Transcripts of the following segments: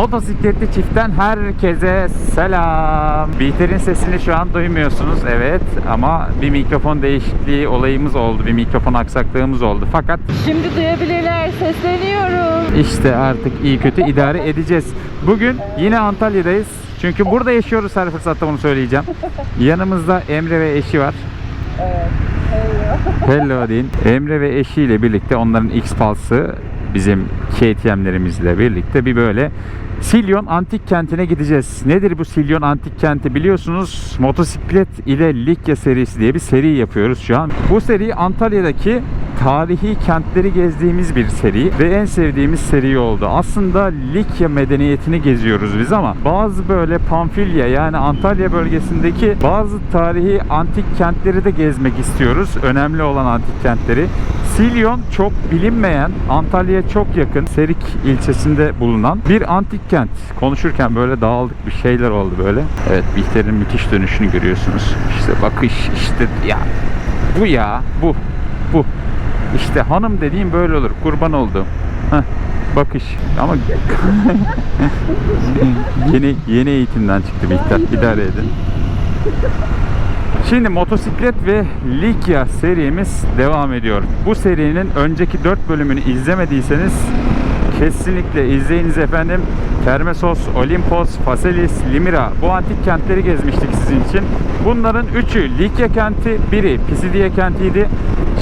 Motosikletli çiftten herkese selam. Bihter'in sesini şu an duymuyorsunuz evet ama bir mikrofon değişikliği olayımız oldu. Bir mikrofon aksaklığımız oldu. Fakat Şimdi duyabilirler. Sesleniyorum. işte artık iyi kötü idare edeceğiz. Bugün yine Antalya'dayız. Çünkü burada yaşıyoruz her fırsatta bunu söyleyeceğim. Yanımızda Emre ve eşi var. Hello deyin. Emre ve eşiyle birlikte onların X-Pulse'ı bizim KTM'lerimizle birlikte bir böyle Silyon Antik Kenti'ne gideceğiz. Nedir bu Silyon Antik Kenti biliyorsunuz motosiklet ile Likya serisi diye bir seri yapıyoruz şu an. Bu seri Antalya'daki tarihi kentleri gezdiğimiz bir seri ve en sevdiğimiz seri oldu. Aslında Likya medeniyetini geziyoruz biz ama bazı böyle Pamfilya yani Antalya bölgesindeki bazı tarihi antik kentleri de gezmek istiyoruz. Önemli olan antik kentleri. Silyon çok bilinmeyen, Antalya'ya çok yakın Serik ilçesinde bulunan bir antik kent. Konuşurken böyle dağıldık bir şeyler oldu böyle. Evet Bihter'in müthiş dönüşünü görüyorsunuz. İşte bakış işte ya bu ya bu bu. İşte hanım dediğim böyle olur. Kurban oldum. Heh, bakış. Ama yeni yeni eğitimden çıktı Bihter. İdare edin. Şimdi motosiklet ve Likya serimiz devam ediyor. Bu serinin önceki 4 bölümünü izlemediyseniz kesinlikle izleyiniz efendim. Termesos, Olimpos, Faselis, Limira bu antik kentleri gezmiştik sizin için. Bunların üçü Likya kenti, biri Pisidia kentiydi.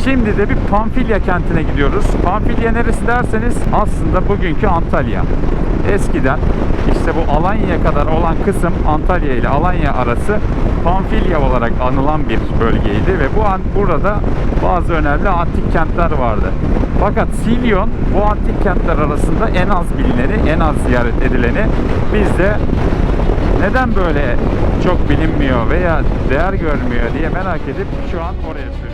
Şimdi de bir Pamfilya kentine gidiyoruz. Pamfilya neresi derseniz aslında bugünkü Antalya. Eskiden işte bu Alanya kadar olan kısım Antalya ile Alanya arası Pamfilya olarak anılan bir bölgeydi ve bu an burada bazı önemli antik kentler vardı. Fakat Silyon bu antik kentler arasında en az bilineni, en az ziyaret edileni. Biz de neden böyle çok bilinmiyor veya değer görmüyor diye merak edip şu an oraya sürüyoruz.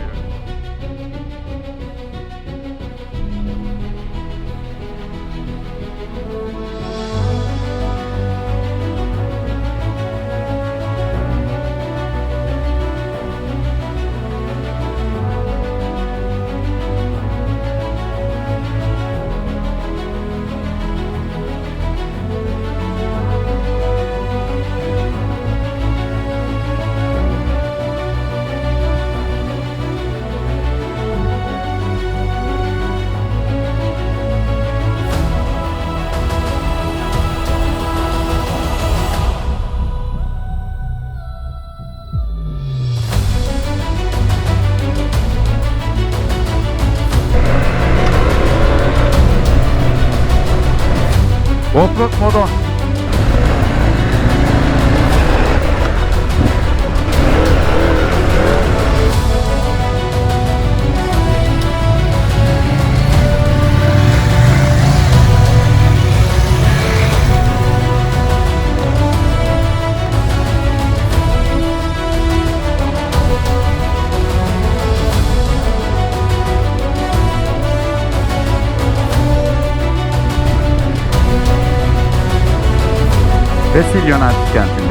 Ve Silyon Antik Kenti'ndeyiz.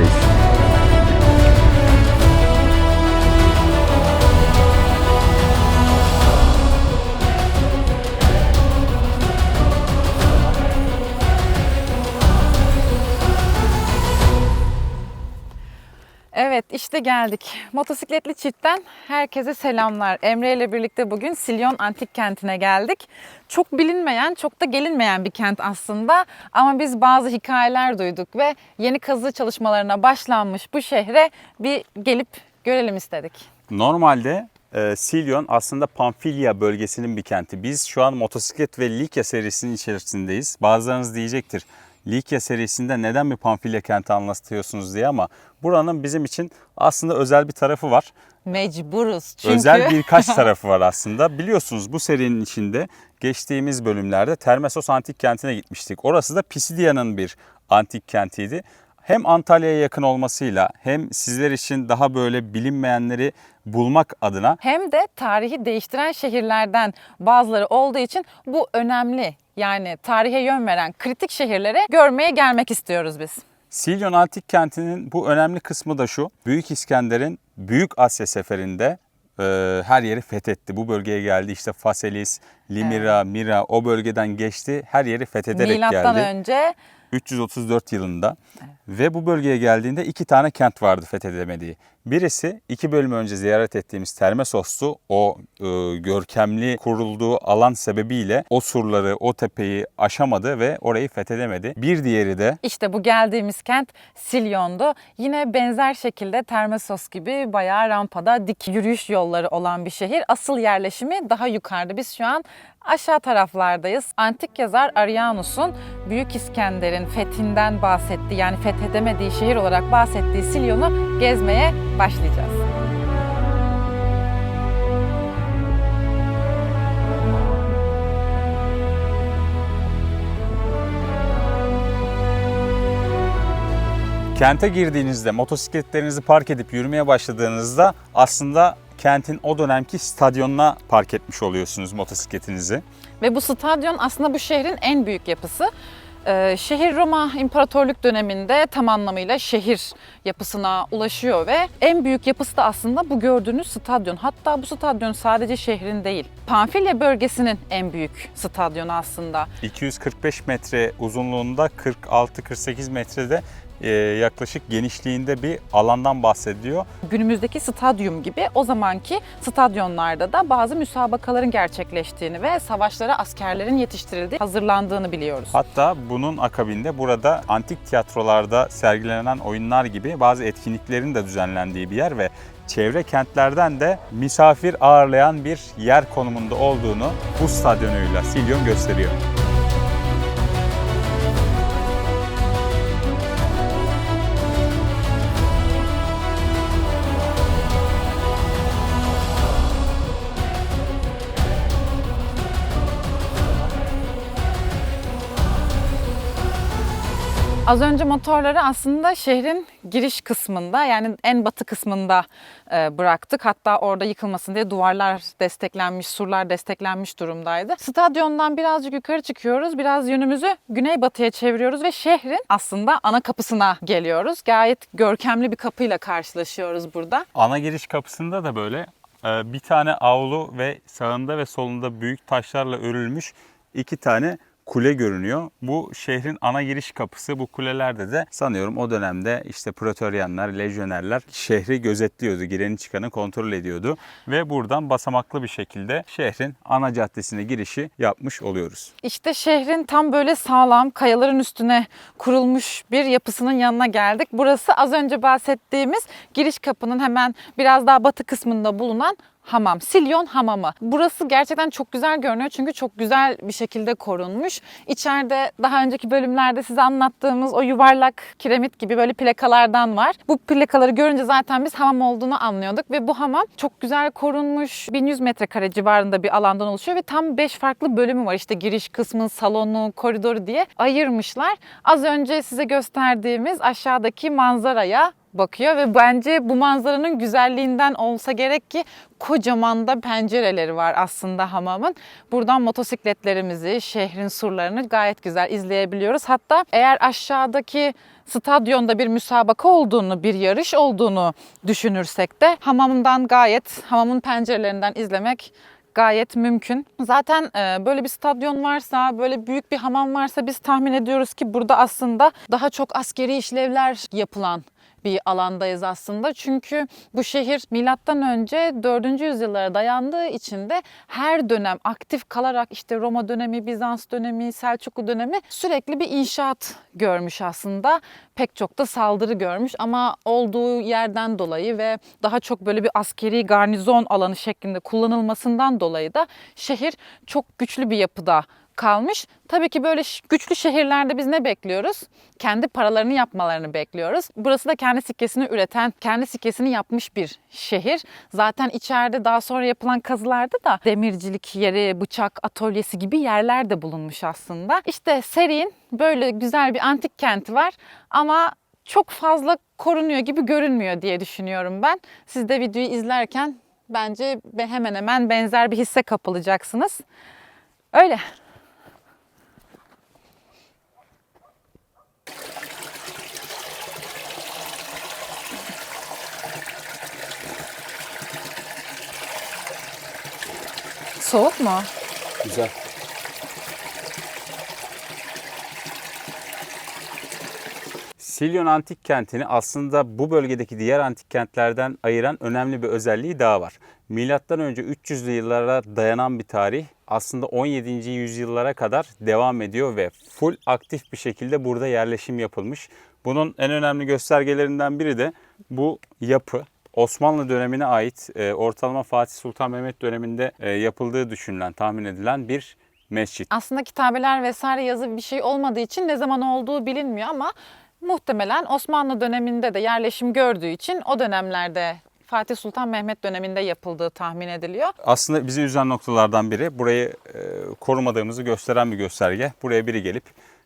İşte geldik. Motosikletli çiftten herkese selamlar. Emre ile birlikte bugün Silyon Antik Kenti'ne geldik. Çok bilinmeyen, çok da gelinmeyen bir kent aslında. Ama biz bazı hikayeler duyduk ve yeni kazı çalışmalarına başlanmış bu şehre bir gelip görelim istedik. Normalde e, Silyon aslında Pamfilya bölgesinin bir kenti. Biz şu an motosiklet ve Likya serisinin içerisindeyiz. Bazılarınız diyecektir. Likya serisinde neden bir Pamfilya kenti anlatıyorsunuz diye ama buranın bizim için aslında özel bir tarafı var. Mecburuz çünkü. Özel birkaç tarafı var aslında. Biliyorsunuz bu serinin içinde geçtiğimiz bölümlerde Termesos Antik Kenti'ne gitmiştik. Orası da Pisidia'nın bir antik kentiydi. Hem Antalya'ya yakın olmasıyla hem sizler için daha böyle bilinmeyenleri bulmak adına Hem de tarihi değiştiren şehirlerden bazıları olduğu için bu önemli. Yani tarihe yön veren kritik şehirlere görmeye gelmek istiyoruz biz. Silyon Antik Kenti'nin bu önemli kısmı da şu. Büyük İskender'in Büyük Asya seferinde e, her yeri fethetti. Bu bölgeye geldi. İşte Faselis, Limira, Mira o bölgeden geçti. Her yeri fethederek Milattan geldi. önce 334 yılında ve bu bölgeye geldiğinde iki tane kent vardı fethedemediği. Birisi iki bölüm önce ziyaret ettiğimiz Termesos'tu. O e, görkemli kurulduğu alan sebebiyle o surları, o tepeyi aşamadı ve orayı fethedemedi. Bir diğeri de İşte bu geldiğimiz kent Silyon'du. Yine benzer şekilde Termesos gibi bayağı rampada dik yürüyüş yolları olan bir şehir. Asıl yerleşimi daha yukarıda. Biz şu an aşağı taraflardayız. Antik yazar Arianus'un Büyük İskender'in fethinden bahsettiği yani fethedemediği şehir olarak bahsettiği Silyon'u gezmeye başlayacağız. Kente girdiğinizde motosikletlerinizi park edip yürümeye başladığınızda aslında kentin o dönemki stadyonuna park etmiş oluyorsunuz motosikletinizi. Ve bu stadyum aslında bu şehrin en büyük yapısı. Ee, şehir Roma İmparatorluk döneminde tam anlamıyla şehir yapısına ulaşıyor ve en büyük yapısı da aslında bu gördüğünüz stadyum. Hatta bu stadyum sadece şehrin değil, Pamfilya bölgesinin en büyük stadyumu aslında. 245 metre uzunluğunda 46-48 metrede yaklaşık genişliğinde bir alandan bahsediyor. Günümüzdeki stadyum gibi o zamanki stadyumlarda da bazı müsabakaların gerçekleştiğini ve savaşlara askerlerin yetiştirildiği, hazırlandığını biliyoruz. Hatta bunun akabinde burada antik tiyatrolarda sergilenen oyunlar gibi bazı etkinliklerin de düzenlendiği bir yer ve çevre kentlerden de misafir ağırlayan bir yer konumunda olduğunu bu stadyonuyla Silyon gösteriyor. Az önce motorları aslında şehrin giriş kısmında yani en batı kısmında e, bıraktık. Hatta orada yıkılmasın diye duvarlar desteklenmiş, surlar desteklenmiş durumdaydı. Stadyondan birazcık yukarı çıkıyoruz. Biraz yönümüzü güneybatıya çeviriyoruz ve şehrin aslında ana kapısına geliyoruz. Gayet görkemli bir kapıyla karşılaşıyoruz burada. Ana giriş kapısında da böyle e, bir tane avlu ve sağında ve solunda büyük taşlarla örülmüş iki tane kule görünüyor. Bu şehrin ana giriş kapısı. Bu kulelerde de sanıyorum o dönemde işte Praetorianlar, lejyonerler şehri gözetliyordu. Gireni çıkanı kontrol ediyordu. Ve buradan basamaklı bir şekilde şehrin ana caddesine girişi yapmış oluyoruz. İşte şehrin tam böyle sağlam kayaların üstüne kurulmuş bir yapısının yanına geldik. Burası az önce bahsettiğimiz giriş kapının hemen biraz daha batı kısmında bulunan hamam. Silyon hamamı. Burası gerçekten çok güzel görünüyor çünkü çok güzel bir şekilde korunmuş. İçeride daha önceki bölümlerde size anlattığımız o yuvarlak kiremit gibi böyle plakalardan var. Bu plakaları görünce zaten biz hamam olduğunu anlıyorduk ve bu hamam çok güzel korunmuş. 1100 metrekare civarında bir alandan oluşuyor ve tam 5 farklı bölümü var. İşte giriş kısmı, salonu, koridoru diye ayırmışlar. Az önce size gösterdiğimiz aşağıdaki manzaraya bakıyor ve bence bu manzaranın güzelliğinden olsa gerek ki kocaman da pencereleri var aslında hamamın. Buradan motosikletlerimizi, şehrin surlarını gayet güzel izleyebiliyoruz. Hatta eğer aşağıdaki stadyonda bir müsabaka olduğunu, bir yarış olduğunu düşünürsek de hamamdan gayet, hamamın pencerelerinden izlemek gayet mümkün. Zaten e, böyle bir stadyon varsa, böyle büyük bir hamam varsa biz tahmin ediyoruz ki burada aslında daha çok askeri işlevler yapılan bir alandayız aslında. Çünkü bu şehir milattan önce 4. yüzyıllara dayandığı için de her dönem aktif kalarak işte Roma dönemi, Bizans dönemi, Selçuklu dönemi sürekli bir inşaat görmüş aslında. Pek çok da saldırı görmüş ama olduğu yerden dolayı ve daha çok böyle bir askeri garnizon alanı şeklinde kullanılmasından dolayı da şehir çok güçlü bir yapıda kalmış. Tabii ki böyle güçlü şehirlerde biz ne bekliyoruz? Kendi paralarını yapmalarını bekliyoruz. Burası da kendi sikkesini üreten, kendi sikkesini yapmış bir şehir. Zaten içeride daha sonra yapılan kazılarda da demircilik yeri, bıçak atölyesi gibi yerler de bulunmuş aslında. İşte Serin böyle güzel bir antik kenti var ama çok fazla korunuyor gibi görünmüyor diye düşünüyorum ben. Siz de videoyu izlerken bence be- hemen hemen benzer bir hisse kapılacaksınız. Öyle. Soğuk mu? Güzel. Silyon antik kentini aslında bu bölgedeki diğer antik kentlerden ayıran önemli bir özelliği daha var. Milattan önce 300'lü yıllara dayanan bir tarih aslında 17. yüzyıllara kadar devam ediyor ve full aktif bir şekilde burada yerleşim yapılmış. Bunun en önemli göstergelerinden biri de bu yapı. Osmanlı dönemine ait e, ortalama Fatih Sultan Mehmet döneminde e, yapıldığı düşünülen, tahmin edilen bir mescit. Aslında kitabeler vesaire yazı bir şey olmadığı için ne zaman olduğu bilinmiyor ama muhtemelen Osmanlı döneminde de yerleşim gördüğü için o dönemlerde Fatih Sultan Mehmet döneminde yapıldığı tahmin ediliyor. Aslında bizi üzen noktalardan biri burayı e, korumadığımızı gösteren bir gösterge. Buraya biri gelip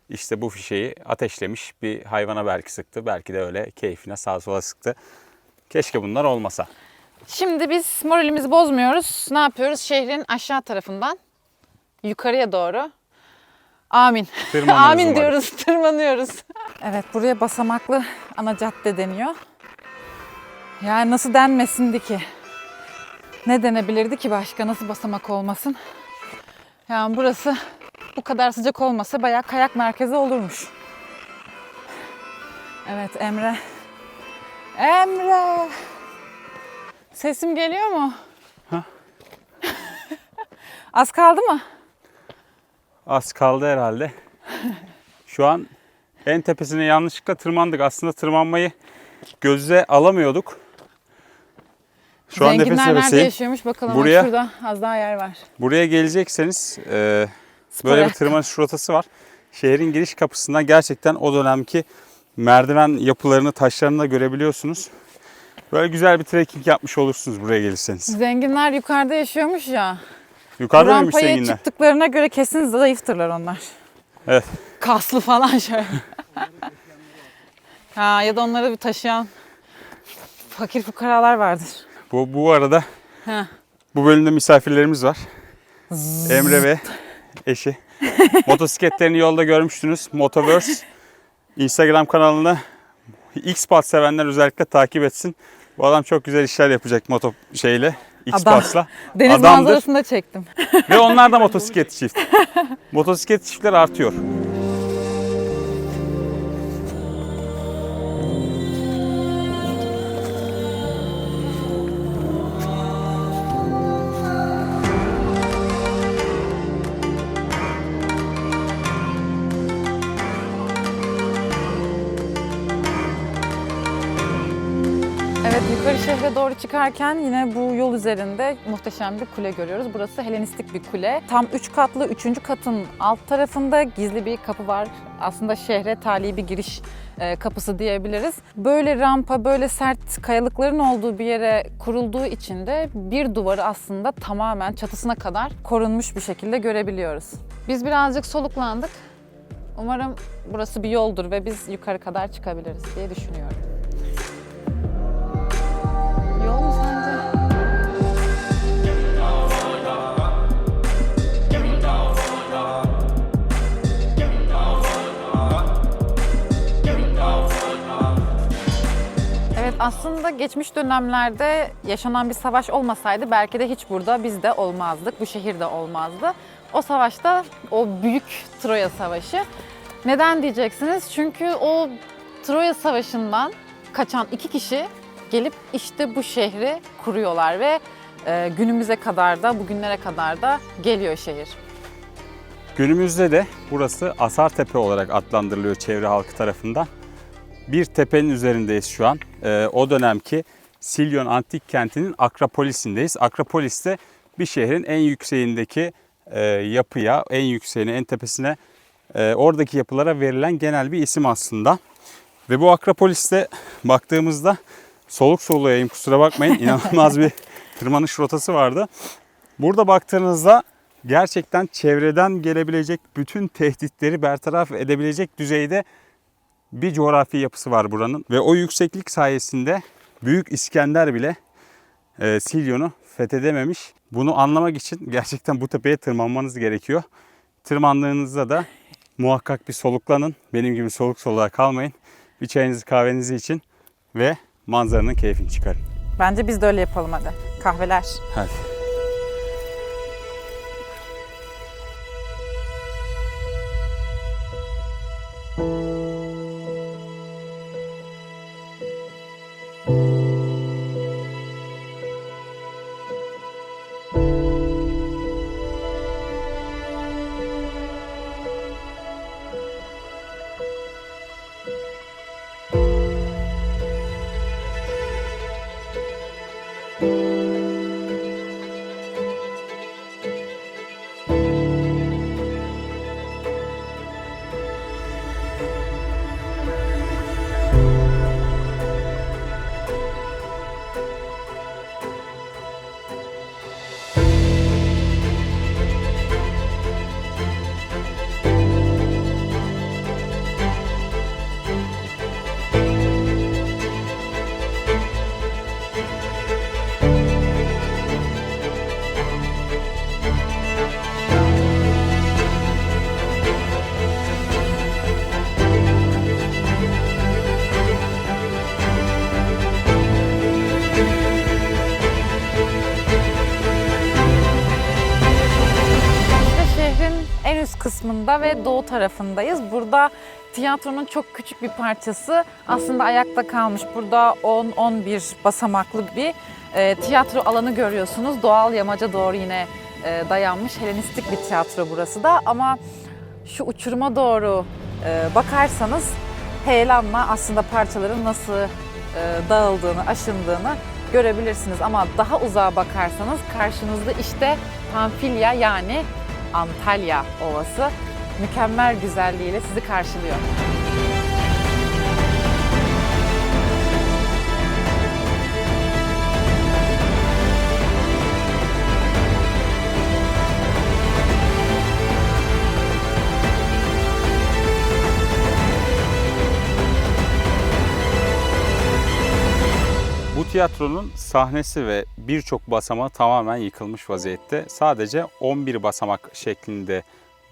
işte bu fişeği ateşlemiş bir hayvana belki sıktı. Belki de öyle keyfine sağa sola sıktı. Keşke bunlar olmasa. Şimdi biz moralimizi bozmuyoruz. Ne yapıyoruz? Şehrin aşağı tarafından yukarıya doğru. Amin. Amin umarım. diyoruz, tırmanıyoruz. Evet, buraya basamaklı ana cadde deniyor. Yani nasıl denmesindi ki? Ne denebilirdi ki başka? Nasıl basamak olmasın? Yani burası bu kadar sıcak olmasa bayağı kayak merkezi olurmuş. Evet Emre. Emre. Sesim geliyor mu? Az kaldı mı? Az kaldı herhalde. Şu an en tepesine yanlışlıkla tırmandık. Aslında tırmanmayı göze alamıyorduk. Şu an nefes nerede nefeseyim. yaşıyormuş bakalım. Bak Buraya- Şurada az daha yer var. Buraya gelecekseniz e, Spor böyle bir tırmanış rotası var. Şehrin giriş kapısından gerçekten o dönemki merdiven yapılarını, taşlarını da görebiliyorsunuz. Böyle güzel bir trekking yapmış olursunuz buraya gelirseniz. Zenginler yukarıda yaşıyormuş ya. Yukarıda mıymış rampaya zenginler? çıktıklarına göre kesin zayıftırlar onlar. Evet. Kaslı falan şöyle. ha, ya da onları bir taşıyan fakir fukaralar vardır. Bu, bu arada bu bölümde misafirlerimiz var. Emre ve eşi. Motosikletlerini yolda görmüştünüz. Motoverse Instagram kanalını X-Path sevenler özellikle takip etsin. Bu adam çok güzel işler yapacak moto şeyle. X-Path'la. Deniz Adamdır. manzarasında çektim. Ve onlar da motosiklet çift. motosiklet çiftler artıyor. Çıkarken yine bu yol üzerinde muhteşem bir kule görüyoruz. Burası Helenistik bir kule. Tam 3 katlı 3. katın alt tarafında gizli bir kapı var. Aslında şehre tali bir giriş e, kapısı diyebiliriz. Böyle rampa, böyle sert kayalıkların olduğu bir yere kurulduğu için de bir duvarı aslında tamamen çatısına kadar korunmuş bir şekilde görebiliyoruz. Biz birazcık soluklandık. Umarım burası bir yoldur ve biz yukarı kadar çıkabiliriz diye düşünüyorum. Aslında geçmiş dönemlerde yaşanan bir savaş olmasaydı belki de hiç burada biz de olmazdık, bu şehirde olmazdı. O savaşta o büyük Troya Savaşı. Neden diyeceksiniz? Çünkü o Troya Savaşı'ndan kaçan iki kişi gelip işte bu şehri kuruyorlar ve e, günümüze kadar da bugünlere kadar da geliyor şehir. Günümüzde de burası Asartepe olarak adlandırılıyor çevre halkı tarafından. Bir tepenin üzerindeyiz şu an. Ee, o dönemki Silyon Antik Kenti'nin Akropolis'indeyiz. Akropolis de bir şehrin en yükseğindeki e, yapıya, en yükseğine, en tepesine, e, oradaki yapılara verilen genel bir isim aslında. Ve bu Akropolis'te baktığımızda soluk soluyayım kusura bakmayın inanılmaz bir tırmanış rotası vardı. Burada baktığınızda gerçekten çevreden gelebilecek bütün tehditleri bertaraf edebilecek düzeyde bir coğrafi yapısı var buranın. Ve o yükseklik sayesinde Büyük İskender bile e, Silyon'u fethedememiş. Bunu anlamak için gerçekten bu tepeye tırmanmanız gerekiyor. Tırmandığınızda da muhakkak bir soluklanın. Benim gibi soluk soluğa kalmayın. Bir çayınızı kahvenizi için ve manzaranın keyfini çıkarın. Bence biz de öyle yapalım hadi. Kahveler. Hadi. Kısmında ve doğu tarafındayız. Burada tiyatronun çok küçük bir parçası aslında ayakta kalmış. Burada 10-11 basamaklı bir e, tiyatro alanı görüyorsunuz. Doğal yamaca doğru yine e, dayanmış Helenistik bir tiyatro burası da ama şu uçuruma doğru e, bakarsanız heyelanla aslında parçaların nasıl e, dağıldığını, aşındığını görebilirsiniz. Ama daha uzağa bakarsanız karşınızda işte Pamfilya yani Antalya Ovası mükemmel güzelliğiyle sizi karşılıyor. Tiyatronun sahnesi ve birçok basamağı tamamen yıkılmış vaziyette. Sadece 11 basamak şeklinde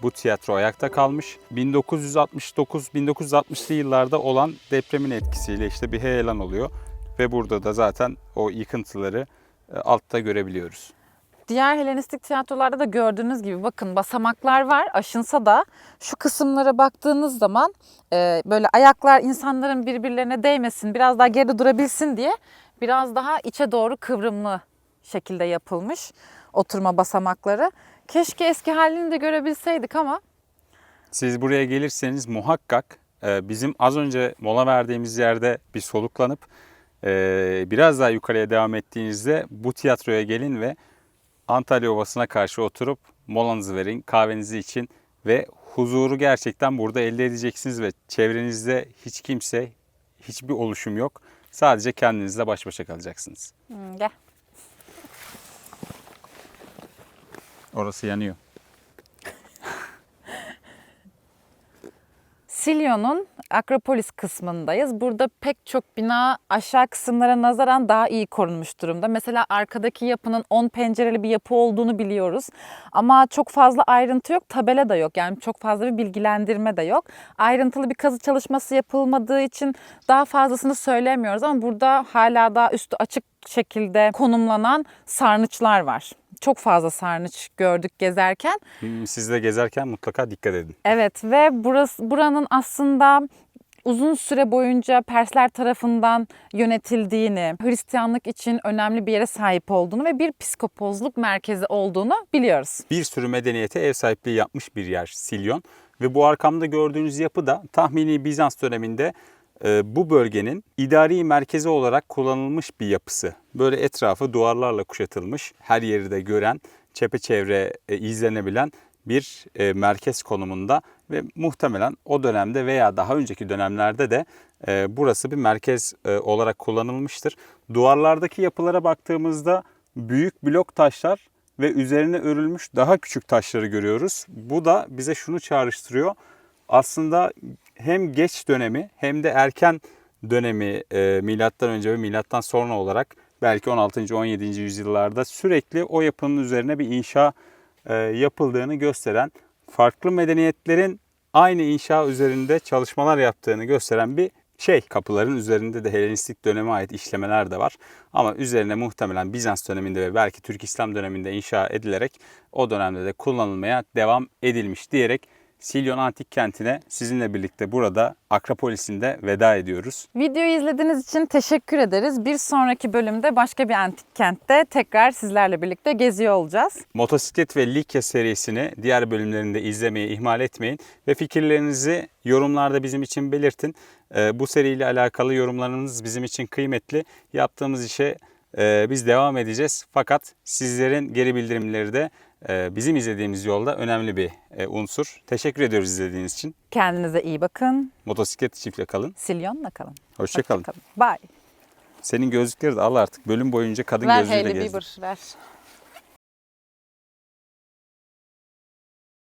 bu tiyatro ayakta kalmış. 1969-1960'lı yıllarda olan depremin etkisiyle işte bir heyelan oluyor. Ve burada da zaten o yıkıntıları e, altta görebiliyoruz. Diğer Helenistik tiyatrolarda da gördüğünüz gibi bakın basamaklar var aşınsa da şu kısımlara baktığınız zaman e, böyle ayaklar insanların birbirlerine değmesin biraz daha geride durabilsin diye biraz daha içe doğru kıvrımlı şekilde yapılmış oturma basamakları. Keşke eski halini de görebilseydik ama Siz buraya gelirseniz muhakkak e, bizim az önce mola verdiğimiz yerde bir soluklanıp e, biraz daha yukarıya devam ettiğinizde bu tiyatroya gelin ve Antalya Ovası'na karşı oturup molanızı verin kahvenizi için ve huzuru gerçekten burada elde edeceksiniz ve çevrenizde hiç kimse, hiçbir oluşum yok. Sadece kendinizle baş başa kalacaksınız. Hmm, gel. Orası yanıyor. Silyon'un Akropolis kısmındayız. Burada pek çok bina aşağı kısımlara nazaran daha iyi korunmuş durumda. Mesela arkadaki yapının 10 pencereli bir yapı olduğunu biliyoruz. Ama çok fazla ayrıntı yok, tabela da yok. Yani çok fazla bir bilgilendirme de yok. Ayrıntılı bir kazı çalışması yapılmadığı için daha fazlasını söylemiyoruz ama burada hala daha üstü açık şekilde konumlanan sarnıçlar var. Çok fazla sarnıç gördük gezerken. Hmm, Siz de gezerken mutlaka dikkat edin. Evet ve burası buranın aslında uzun süre boyunca Persler tarafından yönetildiğini, Hristiyanlık için önemli bir yere sahip olduğunu ve bir psikopozluk merkezi olduğunu biliyoruz. bir sürü medeniyete ev sahipliği yapmış bir yer Silyon. Ve bu arkamda gördüğünüz yapı da tahmini Bizans döneminde bu bölgenin idari merkezi olarak kullanılmış bir yapısı. Böyle etrafı duvarlarla kuşatılmış, her yeri de gören, çepeçevre e, izlenebilen bir e, merkez konumunda ve muhtemelen o dönemde veya daha önceki dönemlerde de e, burası bir merkez olarak kullanılmıştır. Duvarlardaki yapılara baktığımızda büyük blok taşlar ve üzerine örülmüş daha küçük taşları görüyoruz. Bu da bize şunu çağrıştırıyor. Aslında hem geç dönemi hem de erken dönemi e, milattan önce ve milattan sonra olarak belki 16. 17. yüzyıllarda sürekli o yapının üzerine bir inşa e, yapıldığını gösteren farklı medeniyetlerin aynı inşa üzerinde çalışmalar yaptığını gösteren bir şey. Kapıların üzerinde de Helenistik döneme ait işlemeler de var. Ama üzerine muhtemelen Bizans döneminde ve belki Türk İslam döneminde inşa edilerek o dönemde de kullanılmaya devam edilmiş diyerek Silyon Antik Kenti'ne sizinle birlikte burada Akropolis'inde veda ediyoruz. Videoyu izlediğiniz için teşekkür ederiz. Bir sonraki bölümde başka bir antik kentte tekrar sizlerle birlikte geziyor olacağız. Motosiklet ve Likya serisini diğer bölümlerinde izlemeyi ihmal etmeyin ve fikirlerinizi yorumlarda bizim için belirtin. Ee, Bu seriyle alakalı yorumlarınız bizim için kıymetli. Yaptığımız işe e, biz devam edeceğiz. Fakat sizlerin geri bildirimleri de bizim izlediğimiz yolda önemli bir e, unsur. Teşekkür ediyoruz izlediğiniz için. Kendinize iyi bakın. Motosiklet çiftle kalın. Silyonla kalın. Hoşçakalın. Hoşça kalın. Bye. Senin gözlükleri de al artık. Bölüm boyunca kadın Ver gözlüğüyle Hailey gezdir. Bieber ver.